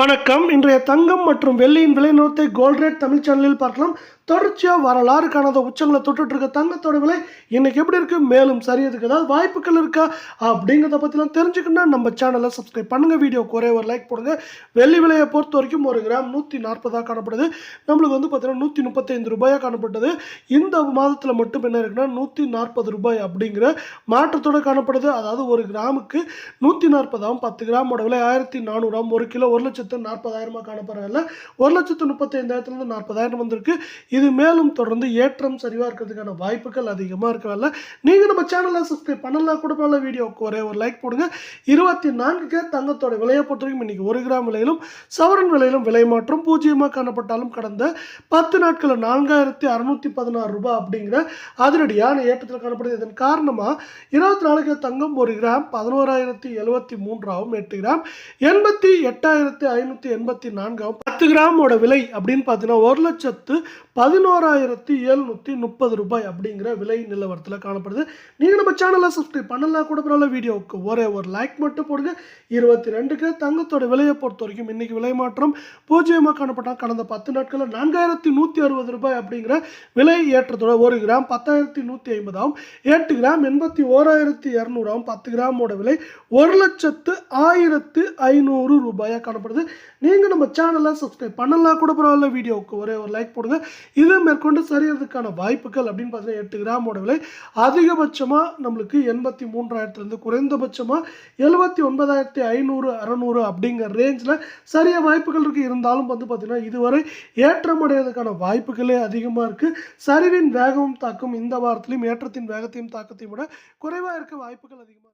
வணக்கம். இன்றைய தங்கம் மற்றும் வெள்ளியின் விலை நிறுவத்தை கோல்ட் ரேட் தமிழ் சேனலில் பார்க்கலாம். தொடர்ச்சியாக வரலாறு காணாத உச்சங்களை தொட்டுட்டு இருக்க தங்கத்தோட விலை இன்னைக்கு எப்படி இருக்குது மேலும் சரியதுக்கு ஏதாவது வாய்ப்புகள் இருக்கா? அப்படிங்கிறத பற்றிலாம் தெரிஞ்சுக்கணும்னா நம்ம சேனலை சப்ஸ்கிரைப் பண்ணுங்கள் வீடியோ குறைய ஒரு லைக் போடுங்க. வெள்ளி விலையை பொறுத்த வரைக்கும் ஒரு கிராம் நூற்றி நாற்பதாக காணப்படுது. நம்மளுக்கு வந்து பார்த்திங்கன்னா நூற்றி முப்பத்தைந்து ரூபாயாக காணப்பட்டது. இந்த மாதத்தில் மட்டும் என்ன இருக்குன்னா நூற்றி நாற்பது ரூபாய் அப்படிங்கிற மாற்றத்தோடு காணப்படுது. அதாவது ஒரு கிராமுக்கு நூற்றி நாற்பதாம் பத்து கிராமோட விலை ஆயிரத்தி நானூறாம் ஒரு கிலோ ஒரு லட்சம் லட்சத்து நாற்பதாயிரமாக காணப்படுறதில்ல ஒரு லட்சத்து முப்பத்தைந்தாயிரத்துலேருந்து நாற்பதாயிரம் வந்திருக்கு. இது மேலும் தொடர்ந்து ஏற்றம் சரிவாக இருக்கிறதுக்கான வாய்ப்புகள் அதிகமாக இருக்கவில்ல நீங்கள் நம்ம சேனலை சப்ஸ்கிரைப் பண்ணலாம் கூட பண்ணல வீடியோவுக்கு ஒரே ஒரு லைக் போடுங்க. இருபத்தி நான்குக்கு தங்கத்தோட விலையை பொறுத்த வரைக்கும் இன்றைக்கி ஒரு கிராம் விலையிலும் சவரன் விலையிலும் விலை மாற்றம் பூஜ்ஜியமாக காணப்பட்டாலும் கடந்த பத்து நாட்களில் நான்காயிரத்தி அறுநூற்றி பதினாறு ரூபாய் அப்படிங்கிற அதிரடியான ஏற்றத்தில் காணப்படுது. இதன் காரணமாக இருபத்தி நாலுக்கு தங்கம் ஒரு கிராம் பதினோராயிரத்தி எழுபத்தி மூன்றாகவும் எட்டு கிராம் எண்பத்தி எட்டாயிரத்தி ஐநூற்றி எண்பத்தி நான்காம் பத்து கிராமோட விலை அப்படின்னு பார்த்தீங்கன்னா ஒரு லட்சத்து பதினோராயிரத்தி எழுநூற்றி முப்பது ரூபாய் அப்படிங்கிற விலை நிலவரத்தில் காணப்படுது. நீங்கள் நம்ம சேனலை சப்ஸ்கிரைப் பண்ணலாம் கூட பரவாயில்ல வீடியோவுக்கு ஒரே ஒரு லைக் மட்டும் போடுங்க. இருபத்தி ரெண்டுக்கு தங்கத்தோட விலையை பொறுத்த வரைக்கும் இன்றைக்கி விலை மாற்றம் பூஜ்ஜியமாக காணப்பட்டால் கடந்த பத்து நாட்களில் நான்காயிரத்தி நூற்றி அறுபது ரூபாய் அப்படிங்கிற விலை ஏற்றத்தோட ஒரு கிராம் பத்தாயிரத்தி நூற்றி ஐம்பதாகவும் எட்டு கிராம் எண்பத்தி ஓராயிரத்தி இரநூறாகவும் பத்து கிராமோட விலை ஒரு லட்சத்து ஆயிரத்து ஐநூறு ரூபாயாக காணப்படுது. நீங்கள் நம்ம சேனலை சப்ஸ்கிரைப் பண்ணலாம் கூட பரவாயில்ல வீடியோவுக்கு ஒரே ஒரு லைக் போடுங்க. இது மேற்கொண்டு சரியறதுக்கான வாய்ப்புகள் அப்படின்னு பார்த்தீங்கன்னா எட்டு கிராமோட விலை. அதிகபட்சமாக நம்மளுக்கு எண்பத்தி மூன்றாயிரத்துலேருந்து குறைந்தபட்சமாக எழுபத்தி ஒன்பதாயிரத்தி ஐநூறு அறநூறு அப்படிங்கிற ரேஞ்சில் சரியா வாய்ப்புகள் இருக்குது இருந்தாலும் வந்து பார்த்திங்கன்னா இதுவரை ஏற்றமடைவதற்கான வாய்ப்புகளே அதிகமாக இருக்குது சரிவின் வேகமும் தாக்கும் இந்த வாரத்திலையும் ஏற்றத்தின் வேகத்தையும் தாக்கத்தையும் விட குறைவாக இருக்க வாய்ப்புகள் அதிகமாக